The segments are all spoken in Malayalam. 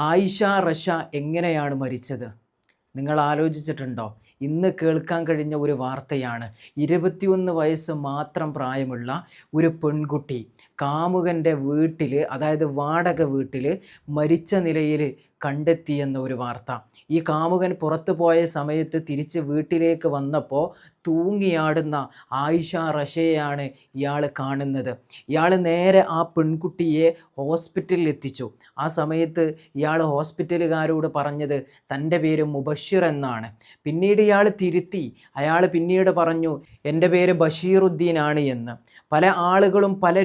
ആയിഷ റഷ എങ്ങനെയാണ് മരിച്ചത്? നിങ്ങൾ ആലോചിച്ചിട്ടുണ്ടോ? ഇന്ന് കേൾക്കാൻ കഴിഞ്ഞ ഒരു വാർത്തയാണ്. ഇരുപത്തിയൊന്ന് വയസ്സ് മാത്രം പ്രായമുള്ള ഒരു പെൺകുട്ടി കാമുകന്റെ വീട്ടിൽ അതായത് വാടക വീട്ടിൽ മരിച്ച നിലയിൽ കണ്ടെത്തിയെന്ന ഒരു വാർത്ത. ഈ കാമുകൻ പുറത്തു പോയ സമയത്ത് തിരിച്ച് വീട്ടിലേക്ക് വന്നപ്പോൾ തൂങ്ങിയാടുന്ന ആയിഷ റഷയെയാണ് ഇയാൾ കാണുന്നത്. ഇയാൾ നേരെ ആ പെൺകുട്ടിയെ ഹോസ്പിറ്റലിൽ എത്തിച്ചു. ആ സമയത്ത് ഇയാൾ ഹോസ്പിറ്റലുകാരോട് പറഞ്ഞത് തന്റെ പേര് മുബഷിർ എന്നാണ്. പിന്നീട് ഇയാൾ തിരുത്തി. അയാൾ പിന്നീട് പറഞ്ഞു എന്റെ പേര് ബഷീറുദ്ദീൻ ആണ് എന്ന്. പല ആളുകളും പല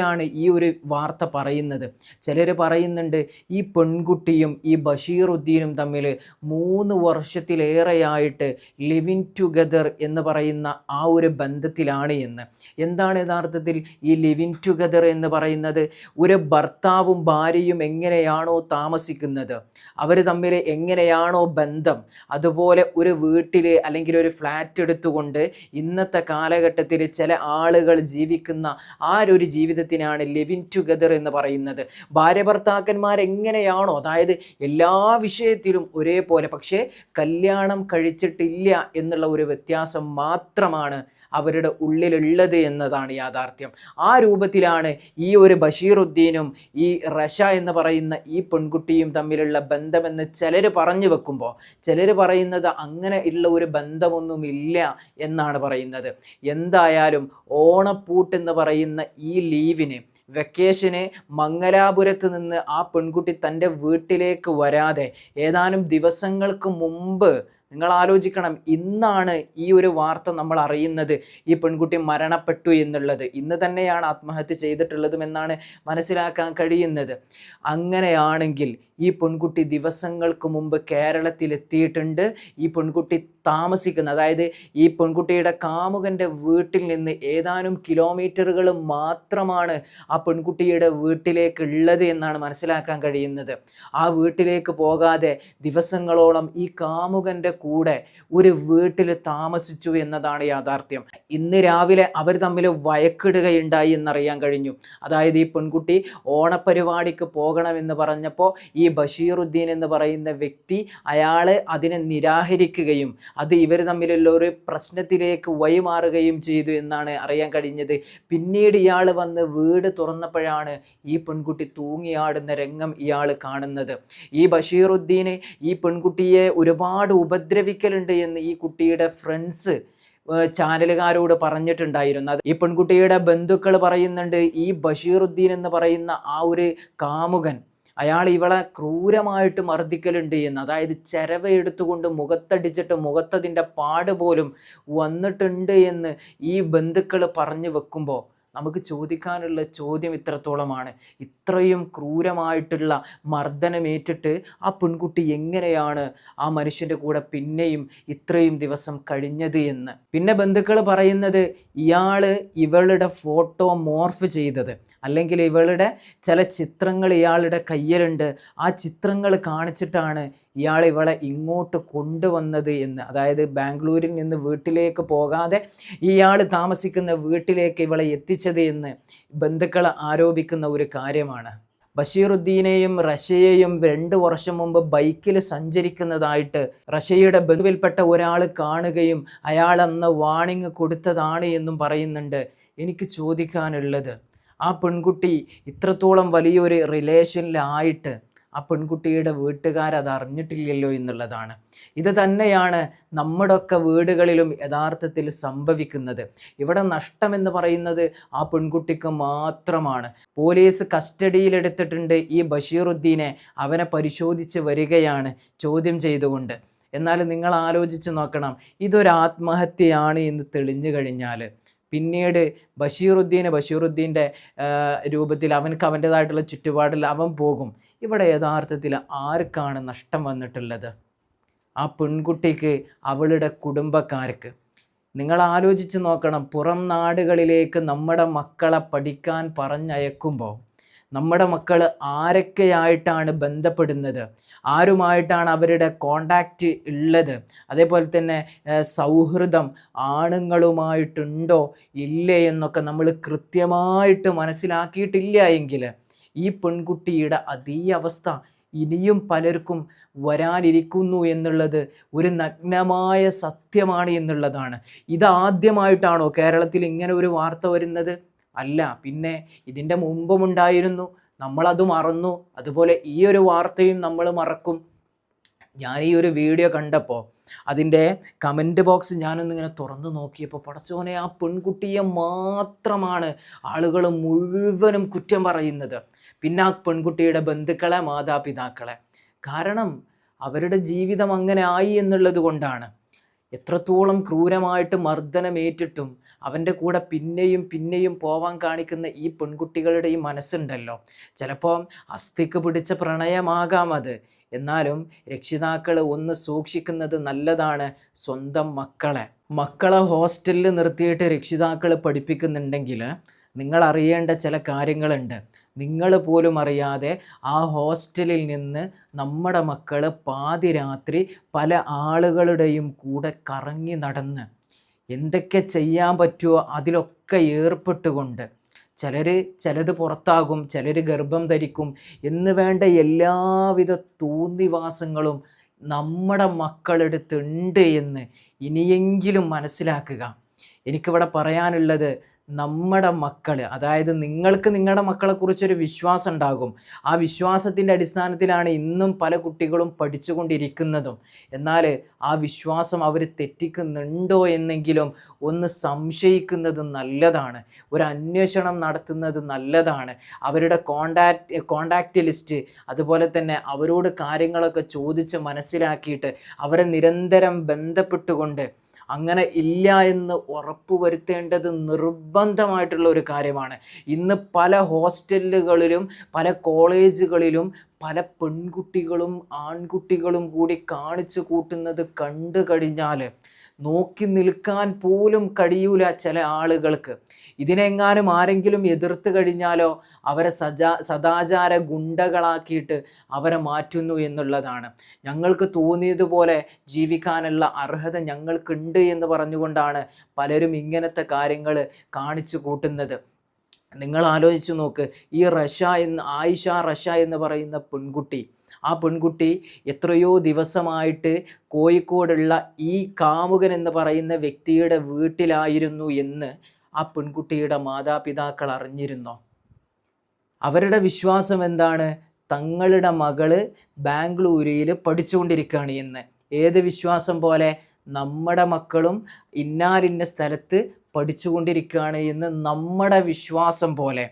രൂപത്തിലാണ് ഈ ഒരു വാർത്ത പറയുന്നത്. ചിലർ പറയുന്നുണ്ട് ഈ പെൺകുട്ടിയും ഈ ബഷീറുദ്ദീനും തമ്മിൽ മൂന്ന് വർഷത്തിലേറെയായിട്ട് ലിവിങ് ടുഗദർ എന്ന് പറയുന്ന ആ ഒരു ബന്ധത്തിലാണ് എന്ന്. എന്താണ് യഥാർത്ഥത്തിൽ ഈ ലിവിങ് ടുഗദർ എന്ന് പറയുന്നത്? ഒരു ഭർത്താവും ഭാര്യയും എങ്ങനെയാണോ താമസിക്കുന്നത്? അവർ തമ്മിൽ എങ്ങനെയാണോ ബന്ധം? അതുപോലെ ഒരു വീട്ടിൽ അല്ലെങ്കിൽ ഒരു ഫ്ലാറ്റ് എടുത്തുകൊണ്ട് ഇന്നത്തെ കാലഘട്ടത്തിൽ ചില ആളുകൾ ജീവിക്കുന്ന ആ ഒരു ജീവിതത്തിനാണ് ലിവിൻ ടുഗദർ എന്ന് പറയുന്നത്. ഭാര്യ ഭർത്താക്കന്മാർ എങ്ങനെയാണോ അതായത് എല്ലാ വിഷയത്തിലും ഒരേപോലെ പക്ഷേ കല്യാണം കഴിച്ചിട്ടില്ല എന്നുള്ള ഒരു വ്യത്യാസം മാത്രമാണ് അവരുടെ ഉള്ളിലുള്ളത് എന്നതാണ് യാഥാർത്ഥ്യം. ആ രൂപത്തിലാണ് ഈ ഒരു ബഷീറുദ്ദീനും ഈ റഷ എന്ന് പറയുന്ന ഈ പെൺകുട്ടിയും തമ്മിലുള്ള ബന്ധമെന്ന് ചിലർ പറഞ്ഞു വെക്കുമ്പോൾ ചിലർ പറയുന്നത് അങ്ങനെ ഉള്ള ഒരു ബന്ധമൊന്നുമില്ല എന്നാണ് പറയുന്നത്. എന്തായാലും ഓണപ്പൂട്ട് എന്ന് പറയുന്ന ഈ ലീവിന് വെക്കേഷന് മംഗലാപുരത്ത് നിന്ന് ആ പെൺകുട്ടി തന്റെ വീട്ടിലേക്ക് വരാതെ ഏതാനും ദിവസങ്ങൾക്ക് മുമ്പ് നിങ്ങൾ ആലോചിക്കണം ഇന്നാണ് ഈ ഒരു വാർത്ത നമ്മൾ അറിയുന്നത് ഈ പെൺകുട്ടി മരണപ്പെട്ടു എന്നുള്ളത്. ഇന്ന് തന്നെയാണ് ആത്മഹത്യ ചെയ്തിട്ടുള്ളതും എന്നാണ് മനസ്സിലാക്കാൻ കഴിയുന്നത്. അങ്ങനെയാണെങ്കിൽ ഈ പെൺകുട്ടി ദിവസങ്ങൾക്ക് മുമ്പ് കേരളത്തിൽ എത്തിയിട്ടുണ്ട് ഈ പെൺകുട്ടി താമസിക്കുന്ന. അതായത് ഈ പെൺകുട്ടിയുടെ കാമുകന്റെ വീട്ടിൽ നിന്ന് ഏതാനും കിലോമീറ്ററുകൾ മാത്രമാണ് ആ പെൺകുട്ടിയുടെ വീട്ടിലേക്ക് ഉള്ളത് എന്നാണ് മനസ്സിലാക്കാൻ കഴിയുന്നത്. ആ വീട്ടിലേക്ക് പോകാതെ ദിവസങ്ങളോളം ഈ കാമുകന്റെ കൂടെ ഒരു വീട്ടിൽ താമസിച്ചു എന്നതാണ് യാഥാർത്ഥ്യം. ഇന്ന് രാവിലെ അവർ തമ്മിൽ വയക്കിടുകയുണ്ടായി എന്നറിയാൻ കഴിഞ്ഞു. അതായത് ഈ പെൺകുട്ടി ഓണപരിപാടിക്ക് പോകണമെന്ന് പറഞ്ഞപ്പോൾ ഈ ബഷീറുദ്ദീൻ എന്ന് പറയുന്ന വ്യക്തി അയാൾ അതിനെ നിരാഹരിക്കുകയും അത് ഇവർ തമ്മിലുള്ള ഒരു പ്രശ്നത്തിലേക്ക് വഴിമാറുകയും ചെയ്തു എന്നാണ് അറിയാൻ കഴിഞ്ഞത്. പിന്നീട് ഇയാൾ വന്ന് വീട് തുറന്നപ്പോഴാണ് ഈ പെൺകുട്ടി തൂങ്ങിയാടുന്ന രംഗം ഇയാൾ കാണുന്നത്. ഈ ബഷീറുദ്ദീന് ഈ പെൺകുട്ടിയെ ഒരുപാട് ഉപദ്രവിക്കലുണ്ട് എന്ന് ഈ കുട്ടിയുടെ ഫ്രണ്ട്സ് ചാനലുകാരോട് പറഞ്ഞിട്ടുണ്ടായിരുന്നു. അത് ഈ പെൺകുട്ടിയുടെ ബന്ധുക്കൾ പറയുന്നുണ്ട് ഈ ബഷീറുദ്ദീൻ എന്ന് പറയുന്ന ആ ഒരു കാമുകൻ അയാൾ ഇവളെ ക്രൂരമായിട്ട് മർദ്ദിക്കലുണ്ട് എന്ന് അതായത് ചെരവ എടുത്തുകൊണ്ട് മുഖത്തടിച്ചിട്ട് മുഖത്തതിന്റെ പാട് പോലും വന്നിട്ടുണ്ട് എന്ന് ഈ ബന്ധുക്കൾ പറഞ്ഞു വെക്കുമ്പോൾ നമുക്ക് ചോദിക്കാനുള്ള ചോദ്യം ഇത്രത്തോളമാണ്. ഇത്രയും ക്രൂരമായിട്ടുള്ള മർദ്ദനമേറ്റിട്ട് ആ പെൺകുട്ടി എങ്ങനെയാണ് ആ മനുഷ്യന്റെ കൂടെ പിന്നെയും ഇത്രയും ദിവസം കഴിഞ്ഞത് എന്ന്. പിന്നെ ബന്ധുക്കൾ പറയുന്നത് ഇയാൾ ഇവളുടെ ഫോട്ടോ മോർഫ് ചെയ്തത്. അല്ലെങ്കിൽ ഇവളുടെ ചില ചിത്രങ്ങൾ ഇയാളുടെ കയ്യിലുണ്ട്. ആ ചിത്രങ്ങൾ കാണിച്ചിട്ടാണ് ഇയാൾ ഇവളെ ഇങ്ങോട്ട് കൊണ്ടുവന്നത് എന്ന്. അതായത് ബാംഗ്ലൂരിൽ നിന്ന് വീട്ടിലേക്ക് പോകാതെ ഇയാൾ താമസിക്കുന്ന വീട്ടിലേക്ക് ഇവളെ എത്തിച്ചത് എന്ന് ബന്ധുക്കൾ ആരോപിക്കുന്ന ഒരു കാര്യമാണ്. ബഷീറുദ്ദീനെയും റഷ്യയെയും രണ്ട് വർഷം മുമ്പ് ബൈക്കിൽ സഞ്ചരിക്കുന്നതായിട്ട് റഷ്യയുടെ ബന്ധുവിൽപ്പെട്ട ഒരാൾ കാണുകയും അയാൾ അന്ന് വാണിംഗ് കൊടുത്തതാണ് എന്നും പറയുന്നുണ്ട് എനിക്ക് ചോദിക്കാനുള്ളത്. ആ പെൺകുട്ടി ഇത്രത്തോളം വലിയൊരു റിലേഷനിലായിട്ട് ആ പെൺകുട്ടിയുടെ വീട്ടുകാരത് അറിഞ്ഞിട്ടില്ലല്ലോ എന്നുള്ളതാണ്. ഇത് തന്നെയാണ് നമ്മുടെയൊക്കെ വീടുകളിലും യഥാർത്ഥത്തിൽ സംഭവിക്കുന്നത്. ഇവിടെ നഷ്ടമെന്ന് പറയുന്നത് ആ പെൺകുട്ടിക്ക് മാത്രമാണ്. പോലീസ് കസ്റ്റഡിയിലെടുത്തിട്ടുണ്ട് ഈ ബഷീറുദ്ദീനെ. അവനെ പരിശോധിച്ച് വരികയാണ് ചോദ്യം ചെയ്തുകൊണ്ട്. എന്നാൽ നിങ്ങൾ ആലോചിച്ച് നോക്കണം ഇതൊരു ആത്മഹത്യയാണ് എന്ന് തെളിഞ്ഞു കഴിഞ്ഞാൽ പിന്നീട് ബഷീറുദ്ദീന് ബഷീറുദ്ദീന്റെ രൂപത്തിൽ അവനക്ക് അവന്റേതായിട്ടുള്ള ചുറ്റുപാടിൽ അവൻ പോകും. ഇവിടെ യഥാർത്ഥത്തിൽ ആർക്കാണ് നഷ്ടം വന്നിട്ടുള്ളത്? ആ പെൺകുട്ടിക്ക് അവളുടെ കുടുംബക്കാർക്ക്. നിങ്ങൾ ആലോചിച്ച് നോക്കണം പുറം നാടുകളിലേക്ക് നമ്മുടെ മക്കളെ പഠിക്കാൻ പറഞ്ഞയക്കുമ്പോൾ നമ്മുടെ മക്കൾ ആരൊക്കെയായിട്ടാണ് ബന്ധപ്പെടുന്നത്? ആരുമായിട്ടാണ് അവരുടെ കോണ്ടാക്റ്റ് ഉള്ളത്? അതേപോലെ തന്നെ സൗഹൃദം ആണുങ്ങളുമായിട്ടുണ്ടോ ഇല്ലേ എന്നൊക്കെ നമ്മൾ കൃത്യമായിട്ട് മനസ്സിലാക്കിയിട്ടില്ല എങ്കിൽ ഈ പെൺകുട്ടിയുടെ അതേ അവസ്ഥ ഇനിയും പലർക്കും വരാനിരിക്കുന്നു എന്നുള്ളത് ഒരു നഗ്നമായ സത്യമാണ് എന്നുള്ളതാണ്. ഇതാദ്യമായിട്ടാണോ കേരളത്തിൽ ഇങ്ങനെ ഒരു വാർത്ത വരുന്നത്? അല്ല പിന്നെ ഇതിന്റെ മുമ്പുമുണ്ടായിരുന്നു നമ്മളത് മറന്നു. അതുപോലെ ഈ ഒരു വാർത്തയും നമ്മൾ മറക്കും. ഞാൻ ഈ ഒരു വീഡിയോ കണ്ടപ്പോൾ അതിന്റെ കമന്റ് ബോക്സ് ഞാനൊന്നിങ്ങനെ തുറന്നു നോക്കിയപ്പോൾ പടച്ചോനെ ആ പെൺകുട്ടിയെ മാത്രമാണ് ആളുകൾ മുഴുവനും കുറ്റം പറയുന്നത്. പിന്നെ ആ പെൺകുട്ടിയുടെ ബന്ധുക്കളെ മാതാപിതാക്കളെ. കാരണം അവരുടെ ജീവിതം അങ്ങനെ ആയി എന്നുള്ളത് കൊണ്ടാണ്. എത്രത്തോളം ക്രൂരമായിട്ട് മർദ്ദനമേറ്റിട്ടും അവന്റെ കൂടെ പിന്നെയും പിന്നെയും പോവാൻ കാണിക്കുന്ന ഈ പെൺകുട്ടികളുടെ ഈ മനസ്സുണ്ടല്ലോ. ചിലപ്പോൾ അസ്ഥിക്ക് പിടിച്ച പ്രണയമാകാം അത്. എന്നാലും രക്ഷിതാക്കൾ ഒന്ന് സൂക്ഷിക്കുന്നത് നല്ലതാണ് സ്വന്തം മക്കളെ. മക്കളെ ഹോസ്റ്റലിൽ നിർത്തിയിട്ട് രക്ഷിതാക്കൾ പഠിപ്പിക്കുന്നുണ്ടെങ്കിൽ നിങ്ങൾ അറിയേണ്ട ചില കാര്യങ്ങളുണ്ട്. നിങ്ങൾ പോലും അറിയാതെ ആ ഹോസ്റ്റലിൽ നിന്ന് നമ്മുടെ മക്കൾ പാതിരാത്രി പല ആളുകളുടെയും കൂടെ കറങ്ങി നടന്ന് എന്തൊക്കെ ചെയ്യാൻ പറ്റുമോ അതിലൊക്കെ ഏർപ്പെട്ടുകൊണ്ട് ചിലർ ചിലത് പുറത്താകും ചിലർ ഗർഭം ധരിക്കും എന്ന് വേണ്ട എല്ലാവിധ തോന്നിവാസങ്ങളും നമ്മുടെ മക്കളെടുത്തുണ്ട് എന്ന് ഇനിയെങ്കിലും മനസ്സിലാക്കുക. എനിക്കിവിടെ പറയാനുള്ളത് നമ്മുടെ മക്കൾ അതായത് നിങ്ങൾക്ക് നിങ്ങളുടെ മക്കളെക്കുറിച്ചൊരു വിശ്വാസം ഉണ്ടാകും. ആ വിശ്വാസത്തിന്റെ അടിസ്ഥാനത്തിലാണ് ഇന്നും പല കുട്ടികളും പഠിച്ചുകൊണ്ടിരിക്കുന്നതും. എന്നാൽ ആ വിശ്വാസം അവർ തെറ്റിക്കുന്നുണ്ടോ എന്നെങ്കിലും ഒന്ന് സംശയിക്കുന്നത് നല്ലതാണ്. ഒരു അന്വേഷണം നടത്തുന്നത് നല്ലതാണ്. അവരുടെ കോണ്ടാക്ട് കോണ്ടാക്റ്റ് ലിസ്റ്റ് അതുപോലെ തന്നെ അവരോട് കാര്യങ്ങളൊക്കെ ചോദിച്ച് മനസ്സിലാക്കിയിട്ട് അവരെ നിരന്തരം ബന്ധപ്പെട്ടുകൊണ്ട് അങ്ങനെ ഇല്ല എന്ന് ഉറപ്പ് വരുത്തേണ്ടത് നിർബന്ധമായിട്ടുള്ള ഒരു കാര്യമാണ്. ഇന്ന് പല ഹോസ്റ്റലുകളിലും പല കോളേജുകളിലും പല പെൺകുട്ടികളും ആൺകുട്ടികളും കൂടി കാണിച്ചു കൂട്ടുന്നത് കണ്ടു കഴിഞ്ഞാൽ നോക്കി നിൽക്കാൻ പോലും കഴിയൂല ചില ആളുകൾക്ക്. ഇതിനെങ്ങാനും ആരെങ്കിലും എതിർത്ത് കഴിഞ്ഞാലോ അവരെ സജാ സദാചാര ഗുണ്ടകളാക്കിയിട്ട് അവരെ മാറ്റുന്നു എന്നുള്ളതാണ്. ഞങ്ങൾക്ക് തോന്നിയതുപോലെ ജീവിക്കാനുള്ള അർഹത ഞങ്ങൾക്കുണ്ട് എന്ന് പറഞ്ഞുകൊണ്ടാണ് പലരും ഇങ്ങനത്തെ കാര്യങ്ങൾ കാണിച്ചു കൂട്ടുന്നത്. നിങ്ങൾ ആലോചിച്ചു നോക്ക് ഈ റഷ എന്ന് ആയിഷ റഷ എന്ന് പറയുന്ന പെൺകുട്ടി ആ പെൺകുട്ടി എത്രയോ ദിവസമായിട്ട് കോഴിക്കോടുള്ള ഈ കാമുകൻ എന്ന് പറയുന്ന വ്യക്തിയുടെ വീട്ടിലായിരുന്നു എന്ന് ആ പെൺകുട്ടിയുടെ മാതാപിതാക്കൾ അറിഞ്ഞിരുന്നോ? അവരുടെ വിശ്വാസം എന്താണ്? തങ്ങളുടെ മകൾ ബാംഗ്ലൂരിൽ പഠിച്ചുകൊണ്ടിരിക്കുകയാണ് എന്ന് ഏത് വിശ്വാസം പോലെ? നമ്മുടെ മക്കളും ഇന്നാലിന്ന സ്ഥലത്ത് പഠിച്ചുകൊണ്ടിരിക്കുകയാണ് എന്ന് നമ്മുടെ വിശ്വാസം പോലെ.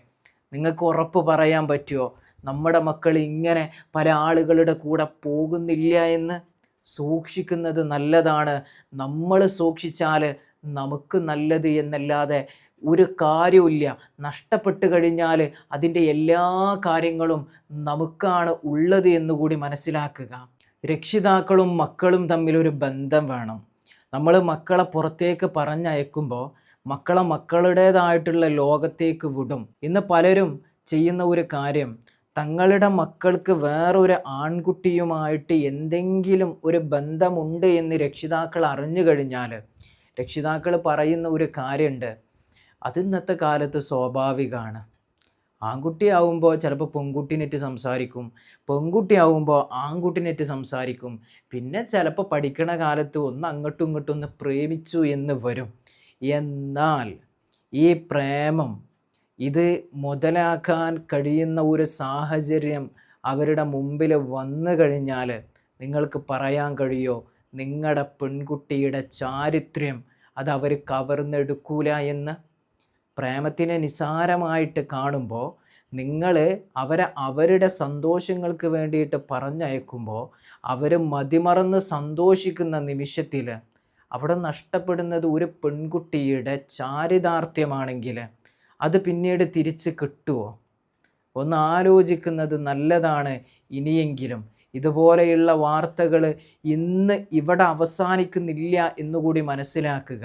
നിങ്ങൾക്ക് ഉറപ്പ് പറയാൻ പറ്റുമോ നമ്മുടെ മക്കൾ ഇങ്ങനെ പല ആളുകളുടെ കൂടെ പോകുന്നില്ല എന്ന് സൂക്ഷിക്കുന്നത് നല്ലതാണ്. നമ്മൾ സൂക്ഷിച്ചാൽ നമുക്ക് നല്ലത് എന്നല്ലാതെ ഒരു കാര്യമില്ല നഷ്ടപ്പെട്ട് കഴിഞ്ഞാൽ അതിന്റെ എല്ലാ കാര്യങ്ങളും നമുക്കാണ് ഉള്ളത് എന്നുകൂടി മനസ്സിലാക്കുക. രക്ഷിതാക്കളും മക്കളും തമ്മിലൊരു ബന്ധം വേണം. നമ്മൾ മക്കളെ പുറത്തേക്ക് പറഞ്ഞയക്കുമ്പോൾ മക്കളെ മക്കളുടേതായിട്ടുള്ള ലോകത്തേക്ക് വിടും. ഇന്ന് പലരും ചെയ്യുന്ന ഒരു കാര്യം തങ്ങളുടെ മക്കൾക്ക് വേറൊരു ആൺകുട്ടിയുമായിട്ട് എന്തെങ്കിലും ഒരു ബന്ധമുണ്ട് എന്ന് രക്ഷിതാക്കൾ അറിഞ്ഞു കഴിഞ്ഞാൽ രക്ഷിതാക്കൾ പറയുന്ന ഒരു കാര്യമുണ്ട്. അത് ഇന്നത്തെ കാലത്ത് സ്വാഭാവികമാണ്. ആൺകുട്ടിയാവുമ്പോൾ ചിലപ്പോൾ പെൺകുട്ടിനെറ്റ് സംസാരിക്കും പെൺകുട്ടിയാവുമ്പോൾ ആൺകുട്ടിനെറ്റ് സംസാരിക്കും. പിന്നെ ചിലപ്പോൾ പഠിക്കണ കാലത്ത് ഒന്ന് അങ്ങോട്ടും ഇങ്ങോട്ടും ഒന്ന് പ്രേമിച്ചു എന്ന് വരും. എന്നാൽ ഈ പ്രേമം ഇത് മുതലാക്കാൻ കഴിയുന്ന ഒരു സാഹചര്യം അവരുടെ മുമ്പിൽ വന്നു കഴിഞ്ഞാൽ നിങ്ങൾക്ക് പറയാൻ കഴിയോ? നിങ്ങളുടെ പെൺകുട്ടിയുടെ ചാരിത്ര്യം അത് അവർ കവർന്നെടുക്കൂല എന്ന്? പ്രേമത്തിനെ നിസാരമായിട്ട് കാണുമ്പോൾ നിങ്ങൾ അവരെ അവരുടെ സന്തോഷങ്ങൾക്ക് വേണ്ടിയിട്ട് പറഞ്ഞയക്കുമ്പോൾ അവർ മതിമറന്ന് സന്തോഷിക്കുന്ന നിമിഷത്തിൽ അവിടെ നഷ്ടപ്പെടുന്നത് ഒരു പെൺകുട്ടിയുടെ ചാരിതാർത്ഥ്യമാണെങ്കിൽ അത് പിന്നീട് തിരിച്ച് കിട്ടുമോ ഒന്ന് ആലോചിക്കുന്നത് നല്ലതാണ് ഇനിയെങ്കിലും. ഇതുപോലെയുള്ള വാർത്തകൾ ഇന്ന് ഇവിടെ അവസാനിക്കുന്നില്ല എന്നുകൂടി മനസ്സിലാക്കുക.